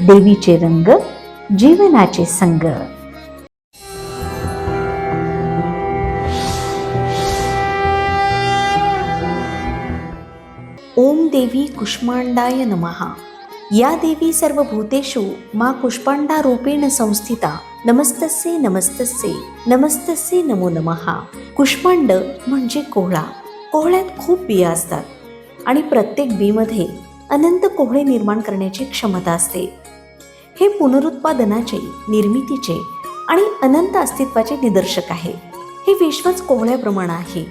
देवीचे रंग जीवनाचे संग. ओम देवी कुष्मांडाय नमहा या देवी सर्व भूतेषु मा कुष्पांडा रूपेण संस्थिता. नमस्तस्ये नमस्तस्ये नमस्तस्ये नमो नमहा कुष्मांड म्हणजे कोहळा. कोहळ्यात खूप बिया असतात. आणि प्रत्येक बीमध्ये अनंत कोहळे निर्माण करण्याची क्षमता असते. हे पुनरुत्पादनाचे निर्मितीचे आणि अनंत अस्तित्वाचे निदर्शक आहे. हे विश्वच कोहळ्याप्रमाणे आहे.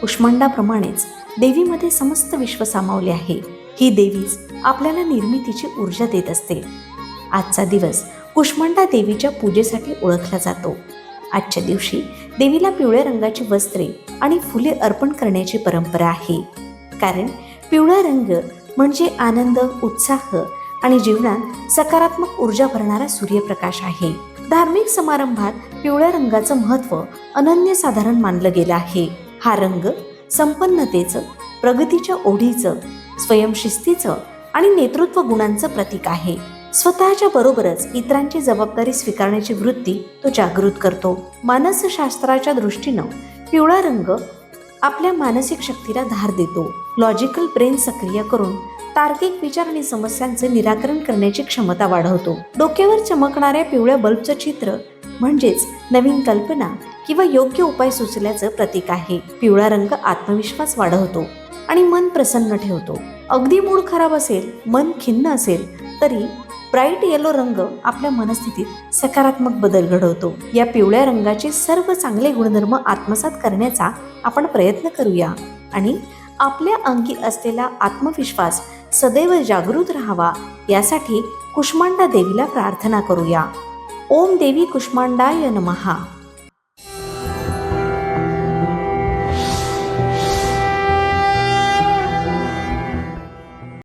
कुष्मांडाप्रमाणेच देवीमध्ये समस्त विश्व सामावले आहे. ही देवीच आपल्याला निर्मितीची ऊर्जा देत असते. आजचा दिवस कुष्मांडा देवीच्या पूजेसाठी ओळखला जातो. आजच्या दिवशी देवीला पिवळ्या रंगाची वस्त्रे आणि फुले अर्पण करण्याची परंपरा आहे. कारण पिवळा रंग म्हणजे आनंद उत्साह आणि जीवनात सकारात्मक ऊर्जा भरणारा सूर्यप्रकाश आहे. धार्मिक समारंभात पिवळ्या रंगाचं महत्त्व अनन्यसाधारण मानलं गेलं आहे. हा रंग संपन्नतेचं प्रगतीच्या ओढीचं स्वयंशिस्तीचं आणि नेतृत्व गुणांचं प्रतीक आहे. स्वतःच्या बरोबरच इतरांची जबाबदारी स्वीकारण्याची वृत्ती तो जागृत करतो. मानसशास्त्राच्या दृष्टीनं पिवळा रंग आपल्या मानसिक शक्तीला धार देतो. लॉजिकल ब्रेन सक्रिय करून तार्किक विचार आणि समस्यांचे निराकरण करण्याची क्षमता वाढवतो. डोक्यावर चमकणाऱ्या पिवळ्या बल्बचं चित्र म्हणजेच नवीन कल्पना किंवा योग्य उपाय सुचल्याचं प्रतीक आहे. पिवळा रंग आत्मविश्वास वाढवतो आणि मन प्रसन्न ठेवतो. अगदी मूड खराब असेल मन खिन्न असेल तरी ब्राईट येलो रंग आपल्या मनस्थितीत सकारात्मक बदल घडवतो. या पिवळ्या रंगाचे सर्व चांगले गुणधर्म आत्मसात करण्याचा आपण प्रयत्न करूया. आणि आपल्या अंगी असलेला आत्मविश्वास सदैव जागृत राहावा यासाठी कुष्मांडा देवीला प्रार्थना करूया. ओम देवी कुष्मांडाय नमहा